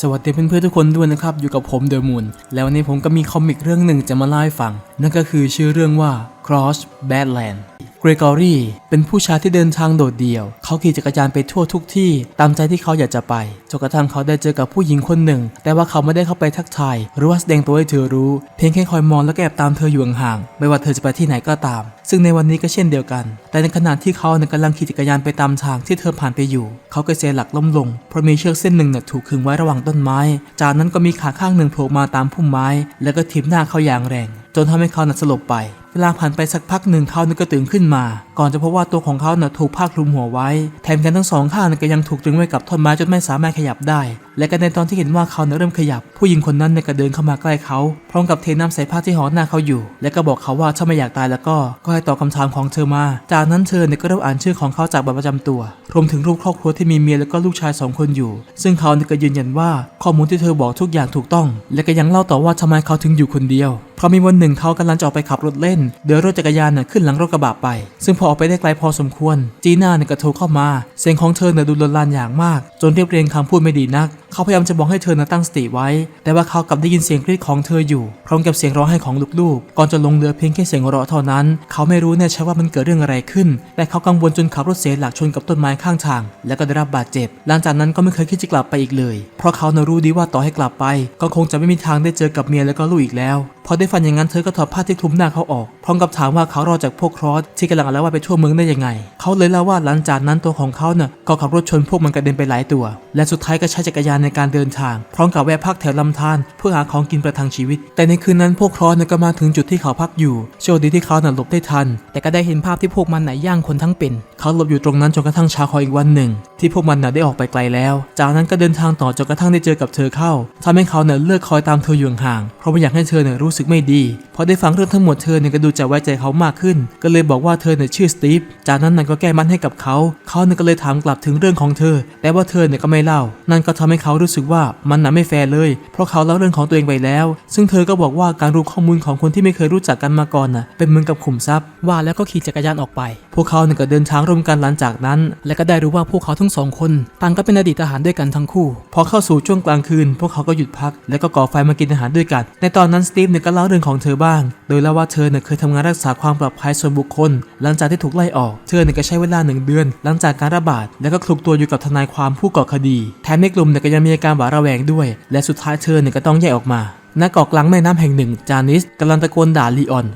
สวัสดีเพื่อนๆทุกคนด้วยนะครับ อยู่กับผมเดอะมูนแล้ววันนี้ผมก็มีคอมิกเรื่องหนึ่งจะมาเล่าให้ฟัง นั่นก็คือชื่อเรื่องว่า Cross Badland เกรกอรี่เป็นผู้ชายที่เดินทางโดดเดี่ยว เขาขี่จักรยานไปทั่วทุกที่ ตามใจที่เขาอยากจะไปจนกระทั่งเขาได้เจอกับผู้หญิงคนหนึ่ง แต่ว่าเขาไม่ได้เข้าไปทักทาย หรือว่าแสดงตัวให้เธอรู้ เพียงแค่คอยมองและแอบตามเธออยู่ห่างๆไม่ว่าเธอจะไปที่ไหนก็ตาม ซึ่งในวันนี้ก็เช่นเดียวกัน แต่ในขณะที่เขากำลังขี่จักรยานไปตามทางที่เธอผ่านไปอยู่ เขาก็เสียหลักล้มลง เพราะมีเชือกเส้นหนึ่งเนี่ยถูกขึงไว้ระหว่างต้นไม้ จากนั้นก็มีขาข้างหนึ่งโผล่มาตามพุ่มไม้ แล้วก็ทิ่มหน้าเขาอย่างแรง จนทำให้เขาน่ะสลบไป เวลาผ่านไปสักพักหนึ่งเขาเนี่ยก็ตื่นขึ้นมา ก่อนจะพบว่าตัวของเขาเนี่ยถูกผ้าคลุมหัวไว้ แถมแขนทั้งสองข้างเนี่ยก็ยังถูกตรึงไว้กับท่อนไม้จนไม่สามารถขยับได้ และก็ในตอนที่เห็นว่าเขาเนี่ยเริ่มขยับ ผู้หญิงคนนั้นเนี่ยก็เดินเข้ามาใกล้เขาพร้อมกับเทน้ำใส่ผ้าที่ห่อหน้าเขาอยู่ และก็บอกเขาว่าถ้าไม่อยากตายแล้วก็ก็ให้ตอบคำถามของเธอมา จากนั้นเธอเนี่ยก็เริ่มอ่านชื่อของเขาจากบัตรประจำตัว รวมถึงรูปครอบครัวที่มีเมียแล้วก็ลูกชายสองคนอยู่ ซึ่งเขาเนี่ยก็ยืนยันว่าข้อมูลที่เธอบอกทุกอย่างถูกต้อง และก็ยังเล่าต่อว่าทำไมเขาถึงอยู่คนเดียวเพราะมีวันหนึ่งเขากำลังจะออกไปขับรถเล่น เดินรถจักรยานน่ะขึ้นหลังรถกระบะไป ซึ่งพอออกไปได้ไกลพอสมควร จีน่าเนี่ยก็โทรเข้ามา เสียงของเธอเนี่ยดูลนลานอย่างมาก จนเรียบเรียงคำพูดไม่ดีนัก เขาพยายามจะบอกให้เธอนะตั้งสติไว้ แต่ว่าเขากลับได้ยินเสียงกรีดของเธออยู่ พร้อมกับเสียงร้องไห้ของลูกๆ ก่อนจะลงเรือเพียงแค่เสียงหัวเราะเท่านั้น เขาไม่รู้แน่ชัดว่ามันเกิดเรื่องอะไรขึ้นแต่เขากังวลจนขับรถเสียหลักชนกับต้นไม้ข้างทาง แล้วก็ได้รับบาดเจ็บ หลังจากนั้นก็ไม่เคยคิดจะกลับไปอีกเลย เพราะเขานะรู้ดีว่าต่อให้กลับไป ก็คงจะไม่มีทางได้เจอกับเมียแล้วก็ลูกอีกแล้ว พอได้ฟันอย่างนั้นเธอก็ถอดผ้าที่คลุมหน้าเขาออก พร้อมกับถามว่าเขารอจากพวกครอสที่กำลังอาละวาดไปทั่วเมืองได้ยังไง เขาเลยเล่าว่าหลังจากนั้นตัวของเขาเนี่ยก็ขับรถชนพวกมันกระเด็นไปหลายตัว และสุดท้ายก็ใช้จักรยานในการเดินทาง พร้อมกับแวะพักแถวลำธารเพื่อหาของกินประทังชีวิต แต่ในคืนนั้นพวกครอสเนี่ยก็มาถึงจุดที่เขาพักอยู่โชคดีที่เขาน่ะหลบได้ทัน แต่ก็ได้เห็นภาพที่พวกมันไหนย่างคนทั้งเป็น เขาหลบอยู่ตรงนั้นจนกระทั่งเช้าของอีกวันหนึ่ง ที่พวกมันน่ะได้ออกไปไกลแล้ว จากนั้นก็เดินทางต่อจนกระทั่งได้เจอกับเธอเข้าทำให้เขาเนี่ยเลิกคอยตามเธออยู่ห่างเพราะไม่อยากให้เธอเนี่ยรู้สึกไม่ดีพอได้ฟังเรื่องทั้งหมดเธอเนี่ยก็ดูจะไว้ใจเขามากขึ้น ก็เลยบอกว่าเธอเนี่ยชื่อสตีฟจากนั้นนั่นก็แก้มันให้กับเขาเขาเนี่ยก็เลยถามกลับถึงเรื่องของเธอ แต่ว่าเธอเนี่ยก็ไม่เล่า นั่นก็ทำให้เขารู้สึกว่ามันน่ะไม่แฟร์เลย เพราะเขาเล่าเรื่องของตัวเองไปแล้ว ซึ่งเธอก็บอกว่าการรู้ข้อมูลของคนที่ไม่เคยรู้จักกันมาก่อนน่ะเป็นเหมือนกับขุมทรัพย์ ว่าแล้วก็ขี่จักรยานออกไป พวกเขาเนี่ยก็เดินทางร่วมกันหลังจากนั้น และก็ได้รู้ว่าพวกเขาทั้งสองคนต่างก็เป็นอดีตทหารด้วยกันทั้งคู่ พอเข้าสู่ช่วงกลางคืน พวกเขาก็หยุดพัก แล้วก็ก่อไฟมากินอาหารด้วยกัน ในตอนนั้นสตีฟเนี่ยก็เล่าเรื่องของเธอบ้าง โดยเล่าว่าเธอเนี่ยเคยทำงานรักษาความปลอดภัยส่วนบุคคล หลังจากที่ถูกไล่ออก เธอเนี่ยก็ใช้เวลาหนึ่งเดือน หลังจากการระบาด แล้วก็คลุกตัวอยู่กับทนายความผู้ก่อคดี แถมในกลุ่มเนี่ยก็ยังมีอาการหวาดระแวงด้วย และสุดท้ายเธอเนี่ยก็ต้องแยกออกมาณเกาะกลางแม่น้ำแห่งหนึ่ง จานิสกำลังตะโกนด่าลีออน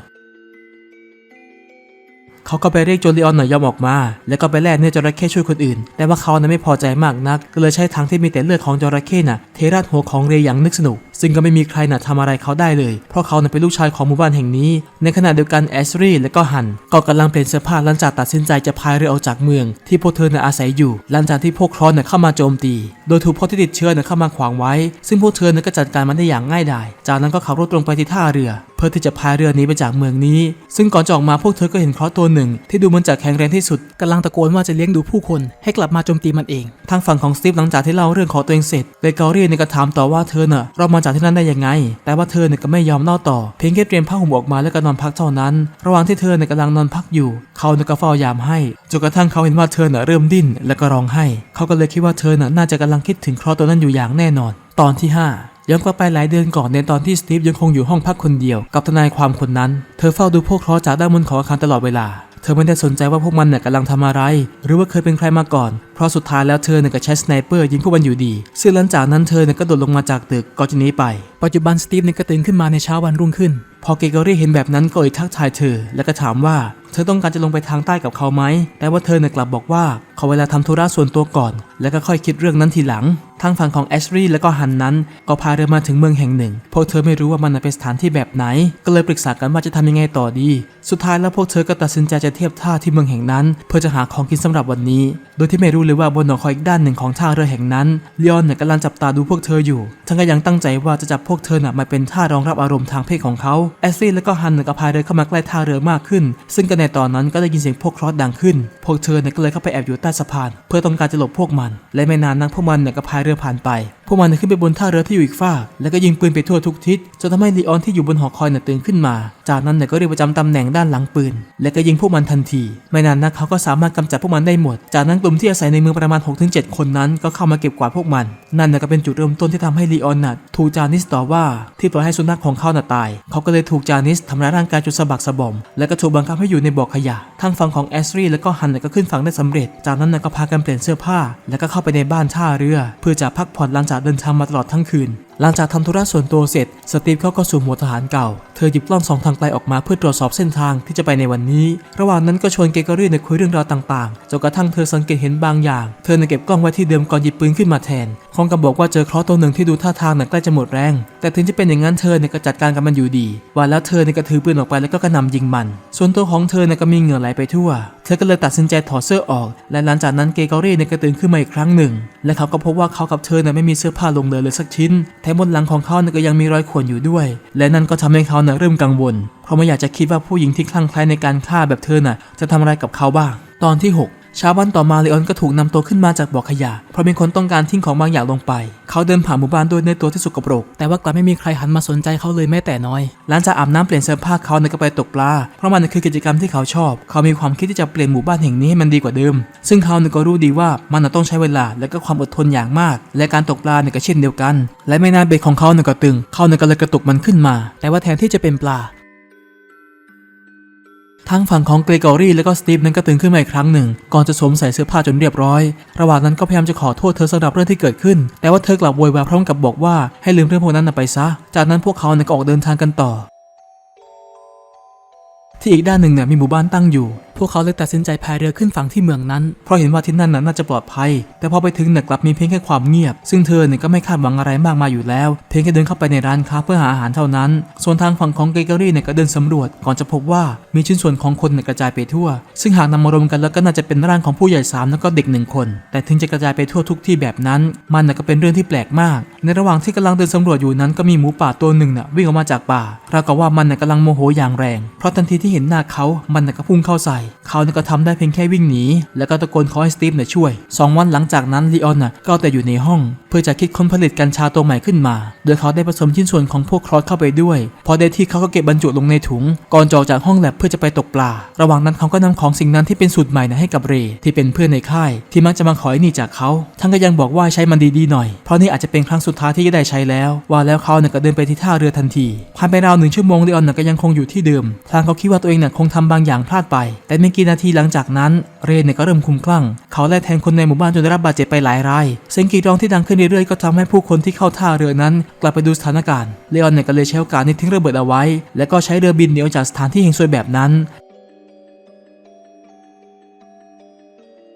เขาก็ไปเรียกโจลีออนหน่อยยอมออกมา แล้วก็ไปแลกเนื้อจระเข้ช่วยคนอื่น แต่ว่าเขานั้นไม่พอใจมากนัก ก็เลยใช้ทางที่มีแต่เลือดของจระเข้น่ะ เทราดหัวของเรย์อย่างนึกสนุก ซึ่งก็ไม่มีใครน่ะทำอะไรเขาได้เลย เพราะเขาเป็นลูกชายของหมู่บ้านแห่งนี้ ในขณะเดียวกันแอชรีและก็ฮัน ก็กำลังเปลี่ยนเสื้อผ้าหลังจากตัดสินใจจะพายเรือออกจากเมือง ที่พวกเธอน่ะอาศัยอยู่ หลังจากที่พวกครอนน่ะเข้ามาโจมตี โดยถูกพวกที่ติดเชื้อน่ะเข้ามาขวางไว้ ซึ่งพวกเธอน่ะก็จัดการมันได้อย่างง่ายดาย จากนั้นก็ขับรถตรงไปที่ท่าเรือ เพื่อที่จะพายเรือนี้ไปจากเมืองนี้ ซึ่งก่อนจะออกมาพวกเธอก็เห็นครอสตัวหนึ่ง ที่ดูเหมือนจะแข็งแรงที่สุดกำลังตะโกนว่าจะเลี้ยงดูผู้คน ให้กลับมาโจมตีมันเอง ทางฝั่งของสตีฟหลังจากที่เล่าเรื่องของตัวเองเสร็จเบเกอรี่นก็ถามต่อว่าเธอน่ะเรามาจากที่นั่นได้ยังไง แต่ว่าเธอเนี่ยก็ไม่ยอมเล่าต่อ เพียงแค่เตรียมผ้าห่มออกมาแล้วก็นอนพักเท่านั้น ระหว่างที่เธอเนี่ยกำลังนอนพักอยู่ เขาเนี่ยก็เฝ้ายามให้จนกระทั่งเขาเห็นว่าเธอน่ะเริ่มดิ้นแล้วก็ร้องไห้ เขาก็เลยคิดว่าเธอน่ะน่าจะกำลังคิดถึงครอสตัวนั้นอยู่อย่างแน่นอน ตอนที่ห้าย้อนกลับไปหลายเดือนก่อนในตอนที่สตีฟยังคงอยู่ห้องพักคนเดียว กับทนายความคนนั้น เธอเฝ้าดูพวกคราะห์จากด้านบนของอาคารตลอดเวลา เธอไม่ได้สนใจว่าพวกมันเนี่ยกำลังทำอะไร หรือว่าเคยเป็นใครมาก่อน เพราะสุดท้ายแล้วเธอเนี่ยก็ใช้สไนเปอร์ยิงพวกมันอยู่ดีซึ่งหลังจากนั้นเธอเนี่ยก็โดดลงมาจากตึกก่อนจะหนีไป ปัจจุบันสตีฟเนี่ยก็ตื่นขึ้นมาในเช้าวันรุ่งขึ้น พอเกเกอรี่เห็นแบบนั้นก็เลยทักทายเธอ แล้วก็ถามว่าเธอต้องการจะลงไปทางใต้กับเขาไหม แต่ว่าเธอเนี่ยกลับบอกว่าขอเวลาทำธุระส่วนตัวก่อน แล้วก็ค่อยคิดเรื่องนั้นทีหลัง ทางฝั่งของแอชรีและก็ฮันนั้น ก็พาเรือมาถึงเมืองแห่งหนึ่ง พวกเธอไม่รู้ว่ามันเป็นสถานที่แบบไหน ก็เลยปรึกษากันว่าจะทำยังไงต่อดี สุดท้ายแล้วพวกเธอก็ตัดสินใจจะเทียบท่าที่เมืองแห่งนั้น เพื่อจะหาของกินสำหรับวันนี้ โดยที่ไม่รู้เลยว่าบนหนองคอยอีกด้านหนึ่งของท่าเรือแห่งนั้นเลออนเนี่ยกำลังจับตาดูพวกเธออยู่ ทั้งก็ยังตั้งใจว่าจะจับพวกเธอน่ะมาเป็นท่ารองรับอารมณ์ทางเพศของเขาแอชรีและก็ฮันเนี่ยก็พายเรือเข้ามาใกล้ท่าเรือมากขึ้น ซึ่งก็ในตอนนั้นก็ได้ยินเสียงพวกครอสดังขึ้น พวกเธอเนี่ยก็เลยเข้าไปแอบอยู่ใต้สะพาน เพื่อต้องการจะหลบพวกมัน และไม่นานนักพวกมันเนี่ยก็พายเรือผ่านไปพวกมันขึ้นไปบนท่าเรือที่อยู่อีกฝากแล้วก็ยิงปืนไปทั่วทุกทิศจนทำให้ลีออนที่อยู่บนหอคอยน่ะตื่นขึ้นมา จากนั้นเนี่ยก็เรียกประจำตำแหน่งด้านหลังปืน และก็ยิงพวกมันทันที ไม่นานนักเขาก็สามารถกำจัดพวกมันได้หมด จากนั้นกลุ่มที่อาศัยในเมืองประมาณ 6-7 คนนั้นก็เข้ามาเก็บกวาดพวกมัน นั่นก็เป็นจุดเริ่มต้นที่ทำให้ลีออนน่ะถูกจานิสต่อว่าที่ปล่อยให้สุนัขของเขาน่ะตาย เขาก็เลยถูกจานิสทำร้ายร่างกายจนสะบักสะบอม และก็ถูกบังคับให้อยู่ในบ่อขยะ ทางฝั่งของแอสรีและก็ฮันน่ะก็ขึ้นฝั่งได้สำเร็จ จากนั้นก็พากันเปลี่ยนเสื้อผ้า แล้วก็เข้าไปในบ้านท่าเรือ เพื่อจะพักผ่อนหลังจากเดินทางมาตลอดทั้งคืน หลังจากทำธุระส่วนตัวเสร็จ สตีฟเขาก็สู่หมวดทหารเก่า เธอหยิบกล้องสองทางไกลออกมาเพื่อตรวจสอบเส้นทางที่จะไปในวันนี้ ระหว่างนั้นก็ชวนเกเกอรี่ในคุยเรื่องราวต่างๆ จนกระทั่งเธอสังเกตเห็นบางอย่าง เธอในเก็บกล้องไว้ที่เดิมก่อนหยิบปืนขึ้นมาแทนคองกับบอกว่าเจอเคราะห์ตัวหนึ่งที่ดูท่าทางน่ะใกล้จะหมดแรง แต่ถึงจะเป็นอย่างนั้นเธอเนี่ยก็จัดการกับมันอยู่ดี ว่าแล้วเธอเนี่ยก็ถือปืนออกไปแล้วก็กระหน่ำยิงมัน ส่วนตัวของเธอเนี่ยก็มีเหงื่อไหลไปทั่ว เธอก็เลยตัดสินใจถอดเสื้อออก และหลังจากนั้นเกเกอรี่เนี่ยก็ตื่นขึ้นมาอีกครั้งหนึ่ง และเขาก็พบว่าเขากับเธอเนี่ยไม่มีเสื้อผ้าลงเลยเลยสักชิ้นแถบนหลังของเขาเนี่ยก็ยังมีรอยข่วนอยู่ด้วย และนั่นก็ทำให้เขาเนี่ยเริ่มกังวล เพราะไม่อยากจะคิดว่าผู้หญิงที่คลั่งไคล้ในการฆ่าแบบเธอน่ะจะทำอะไรกับเขาบ้าง ตอนที่ 6 เช้าวันต่อมาเลออนก็ถูกนำตัวขึ้นมาจากบ่อขยะ เพราะมีคนต้องการทิ้งของบางอย่างลงไป เขาเดินผ่านหมู่บ้านด้วยในตัวที่สกปรก แต่ว่ากลับไม่มีใครหันมาสนใจเขาเลยแม้แต่น้อย หลังจากอาบน้ำเปลี่ยนเสื้อผ้าเขาเนี่ยก็ไปตกปลา เพราะมันคือกิจกรรมที่เขาชอบ เขามีความคิดที่จะเปลี่ยนหมู่บ้านแห่งนี้ให้มันดีกว่าเดิม ซึ่งเขาเนี่ยก็รู้ดีว่ามันน่ะต้องใช้เวลาและก็ความอดทนอย่างมาก และการตกปลาเนี่ยก็เช่นเดียวกัน และไม่นานเบ็ดของเขาเนี่ยก็ตึง เขาเนี่ยก็เลยกระตุกมันขึ้นมา แต่ว่าแทนที่จะเป็นปลา ทั้งฝั่งของเกรกอรี่และก็สตีฟนั้นก็ตื่นขึ้นมาอีกครั้งหนึ่ง ก่อนจะสวมใส่เสื้อผ้าจนเรียบร้อย ระหว่างนั้นก็พยายามจะขอโทษเธอสำหรับเรื่องที่เกิดขึ้น แต่ว่าเธอกลับโวยวายพร้อมกับบอกว่าให้ลืมเรื่องพวกนั้นไปซะ จากนั้นพวกเขาเนี่ยก็ออกเดินทางกันต่อ ที่อีกด้านหนึ่งเนี่ยมีหมู่บ้านตั้งอยู่ พวกเขาเลยตัดสินใจพายเรือขึ้นฝั่งที่เมืองนั้น เพราะเห็นว่าที่นั่นน่ะน่าจะปลอดภัย แต่พอไปถึงเนี่ยกลับมีเพียงแค่ความเงียบ ซึ่งเธอเนี่ยก็ไม่คาดหวังอะไรมากมายอยู่แล้ว เพียงแค่เดินเข้าไปในร้านค้าเพื่อหาอาหารเท่านั้น ส่วนทางฝั่งของเกเกอรี่เนี่ยก็เดินสำรวจ ก่อนจะพบว่ามีชิ้นส่วนของคนเนี่ยกระจายไปทั่ว ซึ่งหากนำมารวมกันแล้วก็น่าจะเป็นร่างของผู้ใหญ่สามแล้วก็เด็กหนึ่งคน แต่ถึงจะกระจายไปทั่วทุกที่แบบนั้น มันน่ะก็เป็นเรื่องที่แปลกมาก ในระหว่างที่กำลังเดินสำรวจอยู่นั้นก็มีหมูป่าตัวหนึ่งน่ะวิ่งออกมาจากป่าราวกับว่ามันน่ะกำลังโมโหอย่างแรง เพราะทันทีที่เห็นหน้าเขามันน่ะก็พุ่งเข้าใส่เขาเนี่ยก็ทำได้เพียงแค่วิ่งหนี แล้วก็ตะโกนขอให้สตีฟเนี่ยช่วยสองวันหลังจากนั้นลีออนน่ะก็แต่อยู่ในห้อง เพื่อจะคิดค้นผลิตกัญชาตัวใหม่ขึ้นมา โดยเขาได้ผสมชิ้นส่วนของพวกคลอสเข้าไปด้วย พอได้ที่เขาก็เก็บบรรจุลงในถุง ก่อนจะออกจากห้องแลบเพื่อจะไปตกปลา ระหว่างนั้นเขาก็นำของสิ่งนั้นที่เป็นสูตรใหม่นะให้กับเรที่เป็นเพื่อนในค่าย ที่มักจะมาขอไอ้นี่จากเขาทั้งก็ยังบอกว่าใช้มันดีๆหน่อย เพราะนี่อาจจะเป็นครั้งสุดท้ายที่จะได้ใช้แล้ว ว่าแล้วเขาเนี่ยก็เดินไปที่ท่าเรือทันทีผ่านไปราวหนึ่งชั่วโมงลีออนน่ะก็ยังคงอยู่ที่เดิม ทางเขาคิดว่าตัวเองเนี่ยคงทำบางอย่างพลาดไป แต่ไม่กี่นาทีหลังจากนั้น เรนเนี่ยก็เริ่มคุ้มคลั่ง เขาไล่แทงคนในหมู่บ้านจนได้รับบาดเจ็บไปหลายราย เสียงกรีดร้องที่ดังขึ้นเรื่อยๆก็ทำให้ผู้คนที่เข้าท่าเรือนั้น กลับไปดูสถานการณ์เลออนเนี่ยก็เลยใช้โอกาสนี้ทิ้งระเบิดเอาไว้ และก็ใช้เรือบินเหนียวจากสถานที่แห่งซวยแบบนั้น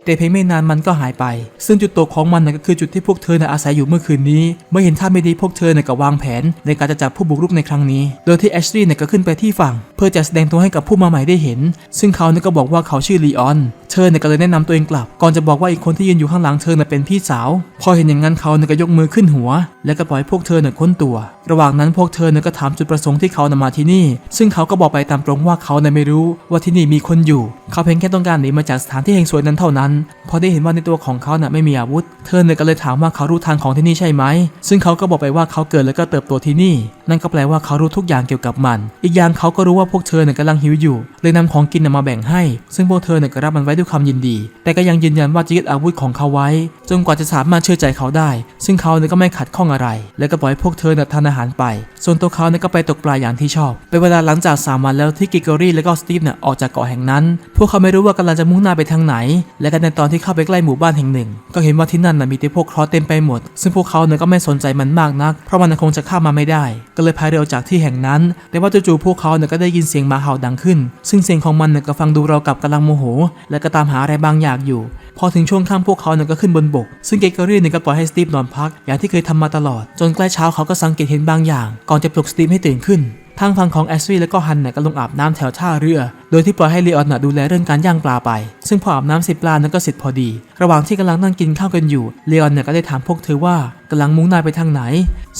แต่เพียงไม่นานมันก็หายไป ซึ่งจุดตกของมันน่ะก็คือจุดที่พวกเธออาศัยอยู่เมื่อคืนนี้เมื่อเห็นท่าไม่ดีพวกเธอเนี่ยก็วางแผน ในการจะจับผู้บุกรุกในครั้งนี้ โดยที่แอชลีย์เนี่ยก็ขึ้นไปที่ฝั่ง เพื่อจะแสดงตัวให้กับผู้มาใหม่ได้เห็น ซึ่งเขานี่ก็บอกว่าเขาชื่อลีออน เธอเนี่ยก็เลยแนะนำตัวเองกลับ ก่อนจะบอกว่าอีกคนที่ยืนอยู่ข้างหลังเธอเน่ะเป็นพี่สาว พอเห็นอย่างนั้นเขาเนี่ยก็ยกมือขึ้นหัว แล้วก็ปล่อยให้พวกเธอเนี่ยค้นตัว ระหว่างนั้นพวกเธอเนี่ยก็ถามจุดประสงค์ที่เขานำมาที่นี่ ซึ่งเขาก็บอกไปตามตรงว่าเขาเนี่ยไม่รู้ว่าที่นี่มีคนอยู่ เขาเพียงแค่ต้องการหนีมาจากสถานที่แห่งสวยนั้นเท่านั้น พอได้เห็นว่าในตัวของเขาเน่ะไม่มีอาวุธ เธอเนี่ยก็เลยถามว่าเขารู้ทางของที่นี่ใช่ไหม ซึ่งเขาก็บอกไปว่าเขาเกิดแล้วก็เติบโตที่นี่ นั่นก็แปลว่าเขารู้ทุกอย่างเกี่ยวกับมัน อีกอย่างเขาก็รู้ว่าพวกเธอเนี่ยกำลังหิวอยู่ เลยนำของกินมาแบ่งให้ ซึ่งพวกเธอเนี่ยก็รับมันไว้ด้วยความยินดี แต่ก็ยังยืนยันว่าจะยึดอาวุธของเขาไว้ จนกว่าจะสามารถเชื่อใจเขาได้ ซึ่งเขาเนี่ยก็ไม่ขัดข้องอะไร และก็ปล่อยให้พวกเธอเนี่ยทานอาหารไป ส่วนตัวเขาเนี่ยก็ไปตกปลาอย่างที่ชอบเป็นเวลาหลังจากสามวันแล้วที่กิกอรี่และก็สตีฟเนี่ยออกจากเกาะแห่งนั้น พวกเขาไม่รู้ว่ากำลังจะมุ่งหน้าไปทางไหน และก็ในตอนที่เข้าไปใกล้หมู่บ้านแห่งหนึ่ง ก็เห็นว่าที่นั่นน่ะมีแต่พวกครอสเต็มไปหมด ซึ่งพวกเขาเนี่ยก็ไม่สนใจมันมากนัก เพราะมันคงจะข้ามมาไม่ได้ ก็เลยพายเรือออกจากที่แห่งนั้น แต่ว่าจู่ๆพวกเขาเนี่ยก็ได้ยินเสียงหมาเห่าดังขึ้น ซึ่งเสียงของมันเนี่ยก็ฟังดูเรากับกำลังโมโห และก็ตามหาอะไรบางอย่างอยู่ พอถึงช่วงค่ำพวกเขาเนี่ยก็ขึ้นบนบก ซึ่งเกเกอรี่เนี่ยก็ปล่อยให้สตีฟนอนพัก อย่างที่เคยทำมาตลอด จนใกล้เช้าเขาก็สังเกตเห็นบางอย่าง ก่อนจะปลุกสตีฟให้ตื่นขึ้นทางฝั่งของแอสวีและก็ฮันเนี่ยก็ลงอาบน้ำแถวท่าเรือ โดยที่ปล่อยให้เลออนน่ะดูแลเรื่องการย่างปลาไป ซึ่งพออาบน้ำเสร็จปลานั้นก็เสร็จพอดี ระหว่างที่กำลังนั่งกินข้าวกันอยู่ เลออนเนี่ยก็ได้ถามพวกเธอว่ากำลังมุ่งหน้าไปทางไหน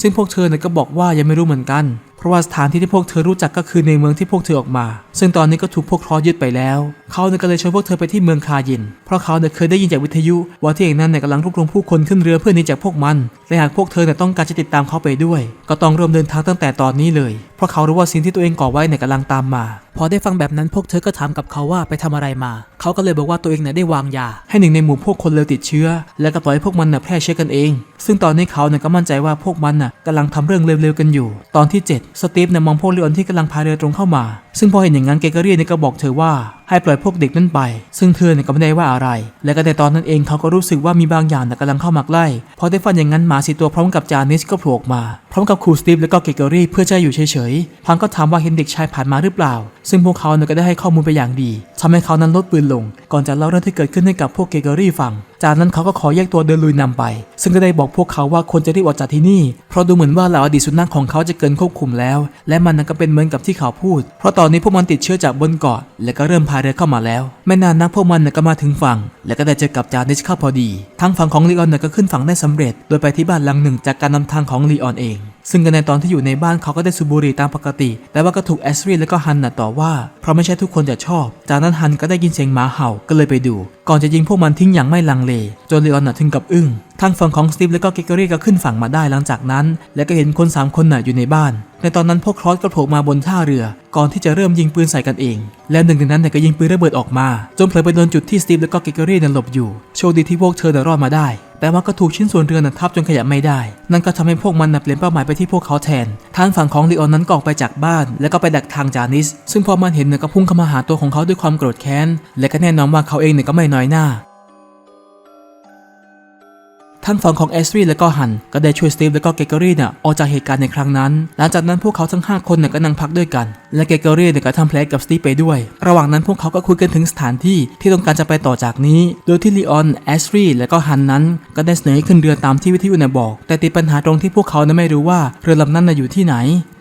ซึ่งพวกเธอเนี่ยก็บอกว่ายังไม่รู้เหมือนกัน ราะว่าสถานที่ที่พวกเธอรู้จักก็คือในเมืองที่พวกเธอออกมา ซึ่งตอนนี้ก็ถูกพวกครอยึดไปแล้ว เขาเนี่ยก็เลยชวนพวกเธอไปที่เมืองคายิน เพราะเขาเนี่ยเคยได้ยินจากวิทยุว่าที่เอกนั้นเนี่ยกำลังรวบรวมผู้คนขึ้นเรือเพื่อหนีจากพวกมัน และหากพวกเธอเนี่ยต้องการจะติดตามเขาไปด้วย ก็ต้องเริ่มเดินทางตั้งแต่ตอนนี้เลย เพราะเขารู้ว่าสิ่งที่ตัวเองก่อไว้เนี่ยกำลังตามมา พอได้ฟังแบบนั้นพวกเธอก็ถามกับเขาว่าไปทำอะไรมา เขาก็เลยบอกว่าตัวเองเนี่ยได้วางยา ให้หนึ่งในหมู่พวกคนเลวติดเชื้อ และก็ปล่อยให้พวกมันน่ะแพร่เชื้อกันเอง ซึ่งตอนนี้เขาเนี่ยก็มั่นใจว่าพวกมันน่ะกำลังทำเรื่องเร็วๆกันอยู่ ตอนที่ 7 สตีฟเนี่ยมองพวกเลออนที่กำลังพาเรือตรงเข้ามา ซึ่งพอเห็นอย่างนั้นเกเกอรี่เนี่ยก็บอกเธอว่าให้ปล่อยพวกเด็กนั่นไป ซึ่งเธอเนี่ยก็ไม่ได้ว่าอะไร และก็ในตอนนั้นเองเขาก็รู้สึกว่ามีบางอย่างน่กำลังเข้ามาใกล้ พอได้ฟันอย่างนั้นหมาสีตัวพร้อมกับจานิสก็โผล่ออกมา พร้อมกับครูสตีฟและก็เกเกอรี่เพื่อจะอยู่เฉยๆ พังก็ถามว่าเห็นเด็กชายผ่านมาหรือเปล่า ซึ่งพวกเขาเนี่ยก็ได้ให้ข้อมูลไปอย่างดีทำให้เขานั้นลดปืนลง ก่อนจะเล่าเรื่องที่เกิดขึ้นให้กับพวกเกเกอรี่ฟัง จากนั้นเขาก็ขอแยกตัวเดินลุยนำไป ซึ่งก็ได้บอกพวกเขาว่าควรจะรีบออกจากที่นี่ เพราะดูเหมือนว่าเหล่าอดีตสุนัขของเขาจะเกินควบคุมแล้ว และมันนั้นก็เป็นเหมือนกับที่เขาพูด เพราะตอนนี้พวกมันติดเชื้อจากบนเกาะ และก็เริ่มพายเรือเข้ามาแล้ว ไม่นานนักพวกมันก็มาถึงฝั่ง และก็ได้เจอกับจานิชเข้าพอดี ทั้งฝั่งของลีออนก็ขึ้นฝั่งได้สำเร็จ โดยไปที่บ้านหลังหนึ่งจากการนำทางของลีออนเองซึ่งกันในตอนที่อยู่ในบ้านเขาก็ได้สูบบุหรี่ตามปกติ แต่ว่าก็ถูกแอสรีและก็ฮันน่ะต่อว่า เพราะไม่ใช่ทุกคนจะชอบ จากนั้นฮันก็ได้ยินเสียงหมาเห่าก็เลยไปดู ก่อนจะยิงพวกมันทิ้งอย่างไม่ลังเลจนลีออนน่ะถึงกับอึ้งทางฝั่งของสตีฟและก็เกเกอรี่ก็ขึ้นฝั่งมาได้หลังจากนั้น และก็เห็นคนสามคนน่ะอยู่ในบ้าน ในตอนนั้นพวกครอสก็โผล่มาบนท่าเรือ ก่อนที่จะเริ่มยิงปืนใส่กันเอง แล้วหนึ่งในนั้นเนี่ยก็ยิงปืนระเบิดออกมา จนเผลอไปโดนจุดที่สตีฟและก็เกเกอรี่นั้นหลบอยู่ โชคดีที่พวกเธอรอดมาได้ แต่ว่าก็ถูกชิ้นส่วนเรือนะทับจนขยับไม่ได้ นั่นก็ทำให้พวกมันน่ะเปลี่ยนเป้าหมายไปที่พวกเขาแทน ทางฝั่งของลีออนนั้นก็ออกไปจากบ้าน แล้วก็ไปดักทางจานิส ซึ่งพอมันเห็นเนี่ยก็พุ่งเข้ามาหาตัวของเขาด้วยความโกรธแค้น และก็แน่นอนว่าเขาเองเนี่ยก็ไม่น้อยหน้า ทางฝั่งของแอสรีและก็ฮันก็ได้ช่วยสตีฟและก็เกเกอรี่เนี่ยออกจากเหตุการณ์ในครั้งนั้น หลังจากนั้นพวกเขาทั้ง 5 คนเนี่ยก็นั่งพักด้วยกัน และเกเกอรี่เนี่ยก็ทำแผลกับสตีฟไปด้วย ระหว่างนั้นพวกเขาก็คุยกันถึงสถานที่ที่ต้องการจะไปต่อจากนี้ โดยที่ลีออนแอสรีและก็ฮันนั้น ก็ได้เสนอให้ขึ้นเรือตามที่วิทยุเนี่ยบอก แต่ติดปัญหาตรงที่พวกเขาเนี่ยไม่รู้ว่าเรือลำนั้นน่ะอยู่ที่ไหน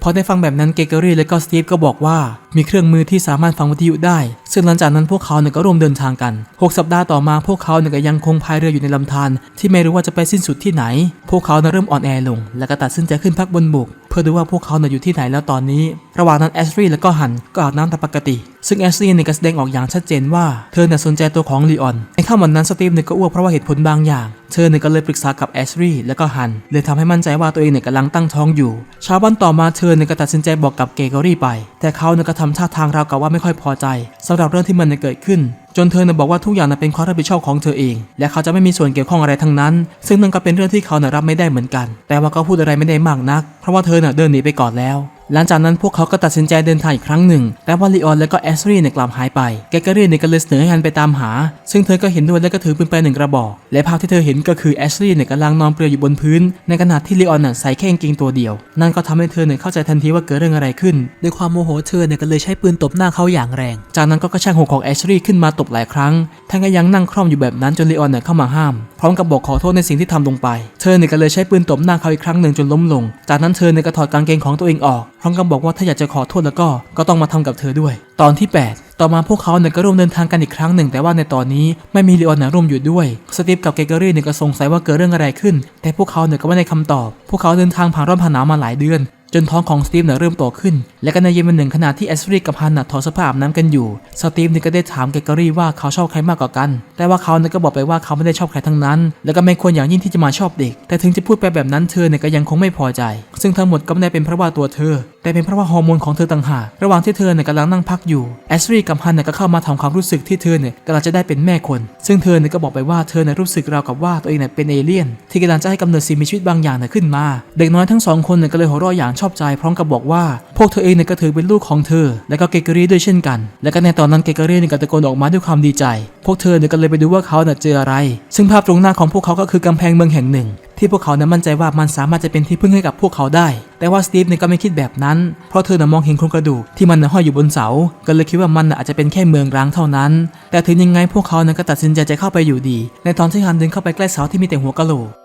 พอได้ฟังแบบนั้นเกเกอรี่และก็สตีฟก็บอกว่ามีเครื่องมือที่สามารถฟังวิทยุได้ ซึ่งหลังจากนั้นพวกเขาเนี่ยก็ร่วมเดินทางกัน 6 สัปดาห์ต่อมาพวกเขาเนี่ยก็ยังคงพายเรืออยู่ในลำธารที่ไม่รู้ว่าจะไปสิ้นสุดที่ไหน พวกเขาเนี่ยเริ่มอ่อนแอลง และก็ตัดสินใจขึ้นพักบนบกเพื่อดูว่าพวกเขาเนี่ยอยู่ที่ไหนแล้วตอนนี้ ระหว่างนั้นแอชรีและก็ฮันก็อาบน้ำตามปกติ ซึ่งแอชรีเนี่ยก็แสดงออกอย่างชัดเจนว่าเธอเนี่ยสนใจตัวของลีออนในค่ำวันนั้นสตีฟเนี่ยก็อ้วกเพราะว่าเหตุผลบางอย่าง เธอเนี่ยก็เลยปรึกษากับแอชรีย์และก็ฮันเลยทำให้มั่นใจว่าตัวเองเนี่ยกำลังตั้งท้องอยู่เช้าวันต่อมาเธอเนี่ยก็ตัดสินใจบอกกับเกเกอรี่ไป แต่เขาเนี่ยก็ทำท่าทางราวกับว่าไม่ค่อยพอใจสำหรับเรื่องที่มันเนี่ยเกิดขึ้น จนเธอเนี่ยบอกว่าทุกอย่างน่ะเป็นความรับผิดชอบของเธอเอง และเขาจะไม่มีส่วนเกี่ยวข้องอะไรทั้งนั้น ซึ่งนั่นก็เป็นเรื่องที่เขาเนี่ยรับไม่ได้เหมือนกัน แต่ว่าก็พูดอะไรไม่ได้มากนัก เพราะว่าเธอเนี่ยเดินหนีไปก่อนแล้ว หลังจากนั้นพวกเขาก็ตัดสินใจเดินทางอีกครั้งหนึ่ง แต่ว่าลีออนและก็แอสรีเนี่ยกลับหายไป แกเกอรี่เนี่ยก็เลยเสนอให้ฮันไปตามหา ซึ่งเธอก็เห็นด้วยและก็ถือปืนไปหนึ่งกระบอก และภาพที่เธอเห็นก็คือแอสรีเนี่ยกำลังนอนเปลือยอยู่บนพื้น ในขณะที่ลีออนน่ะใส่แค่กางเกงตัวเดียว นั่นก็ทำให้เธอเนี่ยเข้าใจทันทีว่าเกิดเรื่องอะไรขึ้น ด้วยความโมโหเธอเนี่ยก็เลยใช้ปืนตบหน้าเขาอย่างแรง จากนั้นก็กระชากหัวของแอชรีขึ้นมาตบหลายครั้งทั้งก็ยังนั่งคล่อมอยู่แบบนั้นจนลีออนเนี่ยเข้ามาห้าม พร้อมกับบอกขอโทษในสิ่งที่ทำลงไป เธอเนี่ยก็เลยใช้ปืนตบหน้าเขาอีกครั้งหนึ่งจนล้มลง จากนั้นเธอเนี่ยก็ถอดกางเกงของตัวเองออกพร้อมกับบอกว่าถ้าอยากจะขอโทษแล้วก็ก็ต้องมาทำกับเธอด้วย ตอนที่ 8 ต่อมาพวกเขาเนี่ยก็ร่วมเดินทางกันอีกครั้งหนึ่ง แต่ว่าในตอนนี้ไม่มีลีออนนี่ยร่วมอยู่ด้วย สตีฟกับเกเกอรี่เนี่ยก็สงสัยว่าเกิดเรื่องอะไรขึ้น แต่พวกเขาเนี่ยก็ไม่ได้คำตอบ พวกเขาเดินทางผ่านร้อนผ่านหนาวมาหลายเดือน จนท้องของสตีฟเนี่ยเริ่มโตขึ้น และก็ในเย็นวันหนึ่งขณะที่แอสรีกับฮันน่ะถอดเสื้อผ้าอาบน้ำกันอยู่ สตีฟเนี่ยก็ได้ถามเกเกอรี่ว่าเขาชอบใครมากกว่ากัน แต่ว่าเขาเนี่ยก็บอกไปว่าเขาไม่ได้ชอบใครทั้งนั้น และก็ไม่ควรอย่างยิ่งที่จะมาชอบเด็ก แต่ถึงจะพูดไปแบบนั้นเธอเนี่ยก็ยังคงไม่พอใจ ซึ่งทั้งหมดก็ไม่ได้เป็นเพราะว่าตัวเธอแต่เป็นเพราะว่าฮอร์โมนของเธอต่างหากระหว่างที่เธอเนี่ยกำลังนั่งพักอยู่แอสรีกับฮันเนี่ยก็เข้ามาทำความรู้สึกที่เธอเนี่ยกำลังจะได้เป็นแม่คน ซึ่งเธอเนี่ยก็บอกไปว่าเธอเนี่ยรู้สึกราวกับว่าตัวเองเนี่ยเป็นเอเลี่ยน ที่กำลังจะให้กำเนิดสิ่งมีชีวิตบางอย่างเนี่ยขึ้นมา เด็กน้อยทั้งสองคนเนี่ยก็เลยหัวเราะอย่างชอบใจพร้อมกับบอกว่า พวกเธอเองเนี่ยก็ถือเป็นลูกของเธอ และก็เกเกอรี่ด้วยเช่นกัน และก็ในตอนนั้นเกเกอรี่เนี่ยก็ตะโกนออกมาด้วยความดีใจ พวกเธอเนี่ยก็เลยไปดูว่าเขาเนี่ยเจออะไร ซึ่งภาพตรงหน้าของพวกเขาก็คือกำแพงเมืองแห่งหนึ่ง ที่พวกเขาเนี่ยมั่นใจว่ามันสามารถจะเป็นที่พึ่งให้กับพวกเขาได้ แต่ว่าสตีฟเนี่ยก็ไม่คิดแบบนั้น เพราะเธอเนี่ยมองเห็นโครงกระดูกที่มันเนี่ยห้อยอยู่บนเสา ก็เลยคิดว่ามันน่ะอาจจะเป็นแค่เมืองร้างเท่านั้น แต่ถึงยังไงพวกเขานั้นก็ตัดสินใจจะเข้าไปอยู่ดี ในตอนที่ฮันเดินเข้าไปใกล้เสาที่มีแต่หัวกะโหลก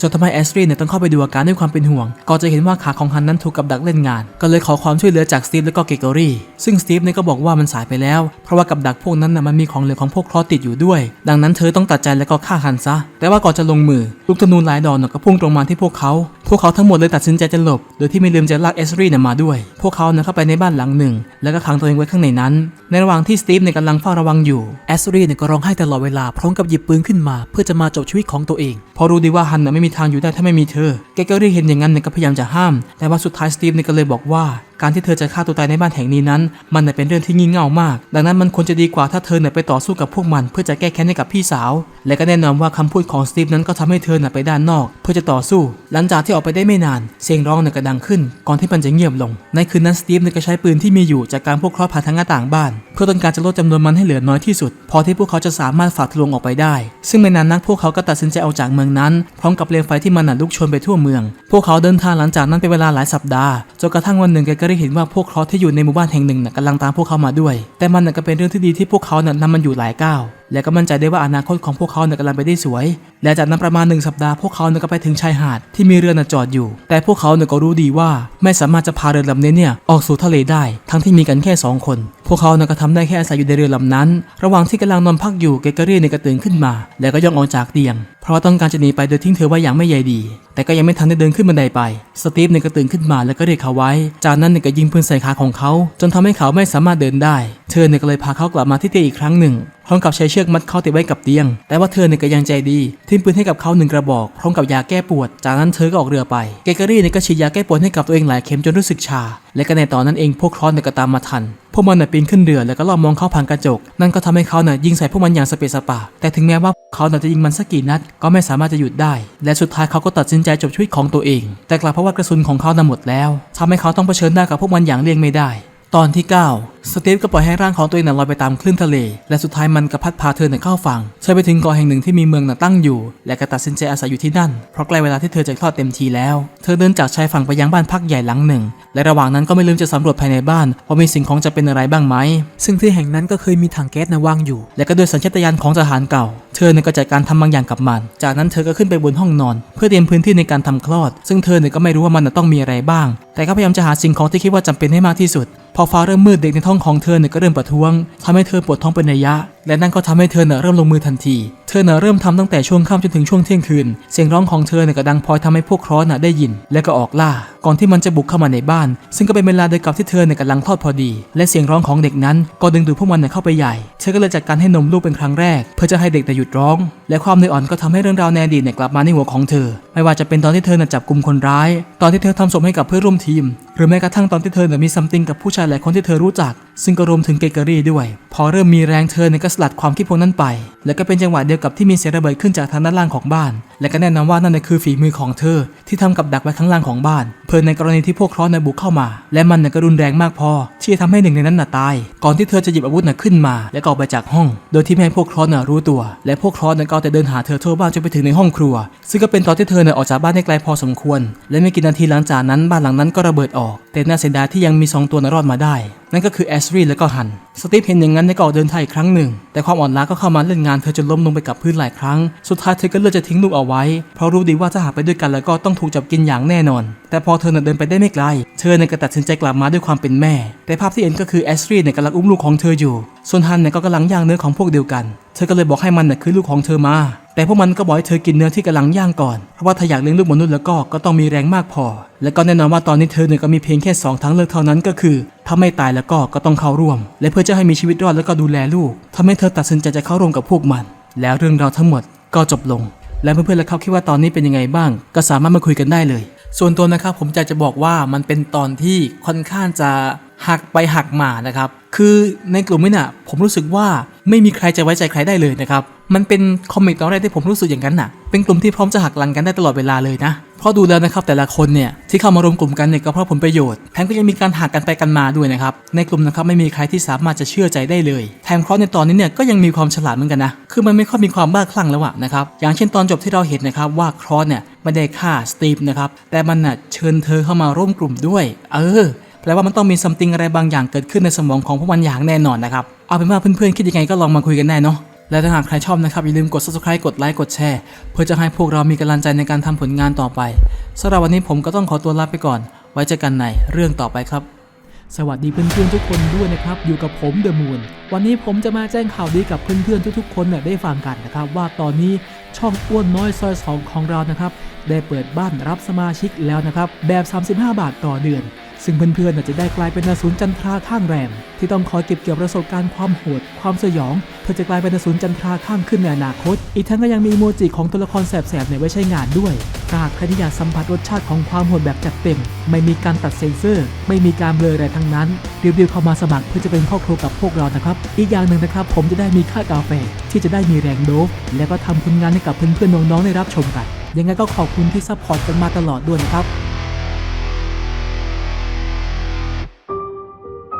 จนทำให้แอสตรีเนี่ยต้องเข้าไปดูอาการด้วยความเป็นห่วง ก็จะเห็นว่าขาของฮันนั้นถูกกับดักเล่นงาน ก็เลยขอความช่วยเหลือจากสตีฟและก็เกเกอรี่ ซึ่งสตีฟเนี่ยก็บอกว่ามันสายไปแล้ว เพราะว่ากับดักพวกนั้นน่ะมันมีของเหลือของพวกคลอติดอยู่ด้วย ดังนั้นเธอต้องตัดใจแล้วก็ฆ่าฮันซะ แต่ว่าก่อนจะลงมือลูกธนูหลายดอกน่ะก็พุ่งตรงมาที่พวกเขา พวกเขาทั้งหมดเลยตัดสินใจจะหลบ โดยที่ไม่ลืมจะลากเอสรีเนี่ยมาด้วย พวกเขาเนี่ยเข้าไปในบ้านหลังหนึ่ง แล้วก็ขังตัวเองไว้ข้างในนั้น ในระหว่างที่สตีฟเนี่ยกำลังเฝ้าระวังอยู่เอสรีเนี่ยก็ร้องไห้ตลอดเวลาพร้อมกับหยิบปืนขึ้นมา เพื่อจะมาจบชีวิตของตัวเองพราะรู้ดีว่าฮันน่ะไม่มีทางอยู่ได้ถ้าไม่มีเธอ แกเกอรี่เห็นอย่างนั้นเนี่ยก็พยายามจะห้าม แต่ว่าสุดท้ายสตีฟเนี่ยก็เลยบอกว่า การที่เธอจะฆ่าตัวตายในบ้านแห่งนี้นั้น มันเป็นเรื่องที่งี่เง่ามาก ดังนั้นมันควรจะดีกว่าถ้าเธอไปต่อสู้กับพวกมัน เพื่อจะแก้แค้นให้กับพี่สาว และก็แน่นอนว่าคำพูดของสตีฟนั้นก็ทำให้เธอน่ะไปด้านนอก เพื่อจะต่อสู้ หลังจากที่ออกไปได้ไม่นาน เสียงร้องนี่ยก็ดังขึ้น ก่อนที่มันจะเงียบลง ในคืนนั้นสตีฟนี่ยก็ใช้ปืนที่มีอยู่จากการพวกเคราะห์ผ่านทางหน้าต่างบ้าน เพื่อต้องการจะลดจำนวนมันให้เหลือน้อยที่สุด พอที่พวกเขาจะสามารถฝ่าทะลวงออกไปได้ ซึ่งไม่นานนักพวกเขาก็ตัดสินใจออกจากเมืองนั้นพร้อมกับเปลวไฟที่มันน่ะลุกโชนไปทั่วเมือง พวกเขาเดินทางหลังจากนั้นเป็นเวลาหลายสัปดาห์จนกระทั่งวันหนึ่งแกก็ได้เห็นว่าพวกเคราที่อยู่ในหมู่บ้านแห่งหนึ่งนะกำลังตามพวกเขามาด้วย แต่มันนะก็เป็นเรื่องที่ดีที่พวกเขานะนำมันอยู่หลายก้าว และก็มั่นใจได้ว่าอนาคตของพวกเขาเนี่ยกำลังไปได้สวย และจากนั้นประมาณหนึ่งสัปดาห์พวกเขาเนี่ยก็ไปถึงชายหาดที่มีเรือน่ะจอดอยู่ แต่พวกเขาเนี่ยก็รู้ดีว่าไม่สามารถจะพาเรือลำนี้เนี่ยออกสู่ทะเลได้ ทั้งที่มีกันแค่สองคน พวกเขาเนี่ยก็ทำได้แค่อาศัยอยู่ในเรือลำนั้น ระหว่างที่กำลังนอนพักอยู่เกเกอรี่เนี่ยก็ตื่นขึ้นมา แล้วก็ย่องออกจากเตียง เพราะว่าต้องการจะหนีไปโดยทิ้งเธอไว้อย่างไม่ใยดี แต่ก็ยังไม่ทันได้เดินขึ้นบันไดไป สตีฟเนี่ยก็ตื่นขึ้นมาแล้วก็เรียกเขาไว้ จากนั้นเนี่ยก็ยิงปืนใส่ขาของเขา จนทำให้เขาไม่สามารถเดินได้ เธอเนี่ยก็เลยพาเขากลับมาที่เตียงอีกครั้งหนึ่ง พร้อมกับใช้เชือกมัดเขาติดไว้กับเตียง แต่ว่าเธอเนี่ยก็ยังใจดีทิ้งปืนให้กับเขาหนึ่งกระบอก พร้อมกับยาแก้ปวด จากนั้นเธอก็ออกเรือไป เกเกอรี่เนี่ยก็ฉีดยาแก้ปวดให้กับตัวเองหลายเข็มจนรู้สึกชา และก็ในตอนนั้นเองพวกครอนเนี่ยก็ตามมาทัน พวกมันน่ะปีนขึ้นเรือแล้วก็ลอบมองเขาผ่านกระจก นั่นก็ทำให้เขาน่ะยิงใส่พวกมันอย่างสเปซสปา แต่ถึงแม้ว่าเขาน่ะจะยิงมันสักกี่นัดก็ไม่สามารถจะหยุดได้ และสุดท้ายเขาก็ตัดสินใจจบชีวิตของตัวเอง แต่กลับเพราะว่ากระสุนของเขาน่ะหมดแล้วทำให้เขาต้องเผชิญหน้ากับพวกมันอย่างเลี่ยงไม่ได้ ตอนที่ 9 สตีฟก็ปล่อยให้ร่างของตัวเองลอยไปตามคลื่นทะเล และสุดท้ายมันก็พัดพาเธอเนี่ยเข้าฝั่งเธอไปถึงเกาะแห่งหนึ่งที่มีเมืองน่ะตั้งอยู่ และก็ตัดสินใจอาศัยอยู่ที่นั่น เพราะใกล้เวลาที่เธอจะคลอดเต็มทีแล้ว เธอเดินจากชายฝั่งไปยังบ้านพักใหญ่หลังหนึ่ง และระหว่างนั้นก็ไม่ลืมจะสำรวจภายในบ้านว่ามีสิ่งของจะเป็นอะไรบ้างไหม ซึ่งที่แห่งนั้นก็เคยมีถังแก๊สนะวางอยู่ และก็ด้วยสัญชาตญาณของทหารเก่า เธอเนี่ยก็จัดการทำบางอย่างกับมัน จากนั้นเธอก็ขึ้นไปบนห้องนอน เพื่อเตรียมพื้นที่ในการทำคลอด ซึ่งเธอเนี่ยก็ไม่รู้ว่ามันต้องมีอะไรบ้าง แต่ก็พยายามจะหาสิ่งของที่คิดว่าจำเป็นให้มากที่สุด พอฟ้าเริ่มมืดเด็กในท้องของเธอเนี่ยก็เริ่มประท้วงทำให้เธอปวดท้องเป็นระยะ และนั่นก็ทำให้เธอเนี่ยเริ่มลงมือทันที เธอเนี่ยเริ่มทำตั้งแต่ช่วงค่ำจนถึงช่วงเที่ยงคืน เสียงร้องของเธอเนี่ยก็ดังพลอยทำให้พวกครอสน่ะได้ยิน และก็ออกล่า ก่อนที่มันจะบุกเข้ามาในบ้าน ซึ่งก็เป็นเวลาเดียวกับที่เธอเนี่ยกำลังทอดพอดี และเสียงร้องของเด็กนั้นก็ดึงดูดพวกมันเนี่ยเข้าไปใหญ่ เธอก็เลยจัดการให้นมลูกเป็นครั้งแรก เพื่อจะให้เด็กแต่หยุดร้อง และความเหนื่อยอ่อนก็ทำให้เรื่องราวในอดีตเนี่ยกลับมาในหัวของเธอ ไม่ว่าจะเป็นตอนที่เธอน่ะจับกลุ่มคนร้าย ตอนที่เธอทำศพให้กับเพื่อนร่วมทีม หรือแม้กระทั่งตอนที่เธอเนี่ยมีซัมติงกับผู้ชายหลายคนที่เธอรู้จัก ซึ่งก็รวมถึงเกเกอรี่ด้วย พอเริ่มมีแรงเธอเนี่ยก็สลัดความคิดพวกนั้นไป และก็เป็นจังหวะเดียวกับที่มีเสียงระเบิดขึ้นจากทางด้านล่างของบ้าน และก็แน่นอนว่านั่นคือฝีมือของเธอที่ทำกับดักไว้ข้างล่างของบ้าน เพื่อในกรณีที่พวกคราะห์เนี่ยบุกเข้ามา และมันก็รุนแรงมากพอ ที่จะทำให้หนึ่งในนั้นน่ะตาย ก่อนที่เธอจะหยิบอาวุธน่ะขึ้นมา และก็ออกไปจากห้อง โดยที่ไม่ให้พวกคราะห์น่ะรู้ตัว และพวกคราะห์เนี่ยก็แต่เดินหาเธอทั่วบ้านจนไปถึงในห้องครัว ซึ่งก็เป็นตอนที่เธอเนี่ยออกจากบ้านได้ไกลพอสมควร และไม่กี่นาทีหลังจากนั้นบ้านหลังนั้นก็ระเบิดออก แต่น่าเสียดายที่ยังมีสองตัวน่ะรอดมาได้ นั่นก็คือแอชรีและก็ฮันสตีฟเห็นอย่างนั้นในก็ออกเดินทางอีกครั้งหนึ่ง แต่ความอ่อนล้าก็เข้ามาเล่นงานเธอจนล้มลงไปกับพื้นหลายครั้ง สุดท้ายเธอก็เลือกจะทิ้งลูกเอาไว้ เพราะรู้ดีว่าถ้าหากไปด้วยกันแล้วก็ต้องถูกจับกินอย่างแน่นอน แต่พอเธอเดินไปได้ไม่ไกล เธอเนี่ยก็ตัดสินใจกลับมาด้วยความเป็นแม่ แต่ภาพที่เห็นก็คือแอชรีเนี่ยกำลังอุ้มลูกของเธออยู่ ส่วนฮันเนี่ยก็กำลังย่างเนื้อของพวกเดียวกัน เธอก็เลยบอกให้มันน่ะคือลูกของเธอมา แต่พวกมันก็บอกให้เธอกินเนื้อที่กำลังย่างก่อน เพราะว่าถ้าอยากเลี้ยงลูกมนุษย์แล้วก็ก็ต้องมีแรงมากพอ และก็แน่นอนว่าตอนนี้เธอเนี่ยก็มีเพียงแค่สองทางเลือกเท่านั้นก็คือ ถ้าไม่ตายแล้วก็ก็ต้องเข้าร่วม และเพื่อจะให้มีชีวิตรอดแล้วก็ดูแลลูกทำให้เธอตัดสินใจจะเข้าร่วมกับพวกมัน แล้วเรื่องราวทั้งหมดก็จบลง และเพื่อนๆและเขาคิดว่าตอนนี้เป็นยังไงบ้าง ก็สามารถมาคุยกันได้เลย ส่วนตัวนะครับผมจะจะบอกว่ามันเป็นตอนที่ค่อนข้างจะ หักไปหักมานะครับ คือในกลุ่มนี้น่ะผมรู้สึกว่าไม่มีใครจะไว้ใจใครได้เลยนะครับ มันเป็นคอมิกตอนแรกที่ผมรู้สึกอย่างนั้นน่ะ เป็นกลุ่มที่พร้อมจะหักหลังกันได้ตลอดเวลาเลยนะ เพราะดูแล้วนะครับแต่ละคนเนี่ยที่เข้ามารวมกลุ่มกันเนี่ยก็เพราะผลประโยชน์ แถมก็ยังมีการหักกันไปกันมาด้วยนะครับ ในกลุ่มนะครับไม่มีใครที่สามารถจะเชื่อใจได้เลย แถมครอสในตอนนี้เนี่ยก็ยังมีความฉลาดเหมือนกันนะ คือมันไม่ค่อยมีความบ้าคลั่งแล้วอะนะครับ อย่างเช่นตอนจบที่เราเห็นนะครับว่าครอสเนี่ยไม่ได้ฆ่าสตีฟนะครับ แต่มันน่ะเชิญเธอเข้ามาร่วมกลุ่มด้วย เออ แปลว่ามันต้องมีซัมติงอะไรบางอย่างเกิดขึ้นในสมองของพวกมันอย่างแน่นอนนะครับ เอาเป็นว่าเพื่อนๆคิดยังไงก็ลองมาคุยกันได้เนาะ และถ้าหากใครชอบนะครับอย่าลืมกด subscribe กดไลค์กดแชร์ เพื่อจะให้พวกเรามีกำลังใจในการทำผลงานต่อไปสำหรับวันนี้ผมก็ต้องขอตัวลาไปก่อน ไว้เจอกันในเรื่องต่อไปครับ สวัสดีเพื่อนๆทุกคนด้วยนะครับอยู่กับผมเดอะมูนวันนี้ผมจะมาแจ้งข่าวดีกับเพื่อนๆทุกๆ คนเนี่ยได้ฟังกันนะครับว่าตอนนี้ช่องอ้วนน้อยซอยสองของเรานะครับได้เปิดบ้านรับสมาชิกแล้วนะครับแบบ 35 บาทต่อเดือน ซึ่งเพื่อนๆน่ะจะได้กลายเป็นนสูนจันทราข้างแรม ที่ต้องคอยเก็บเกี่ยวประสบการณ์ความโหด ความสยอง เพื่อจะกลายเป็นนสูนจันทราข้างขึ้นในอนาคต อีกทั้งก็ยังมีโมจิของตัวละครแสบๆในไว้ใช้งานด้วยถ้าหากใครที่อยากสัมผัสรสชาติของความโหดแบบจัดเต็ม ไม่มีการตัดเซ็นเซอร์ ไม่มีการเบลออะไรทั้งนั้นรีบๆเข้ามาสมัครเพื่อจะเป็นครอบครัวกับพวกเรานะครับ อีกอย่างหนึ่งนะครับ ผมจะได้มีค่ากาแฟที่จะได้มีแรงโดบแล้วก็ทำผลงานให้กับเพื่อนๆน้องๆได้รับชมกันยังไงก็ขอบคุณที่ซัพพอร์ตกันมาตลอดด้วยนะครับ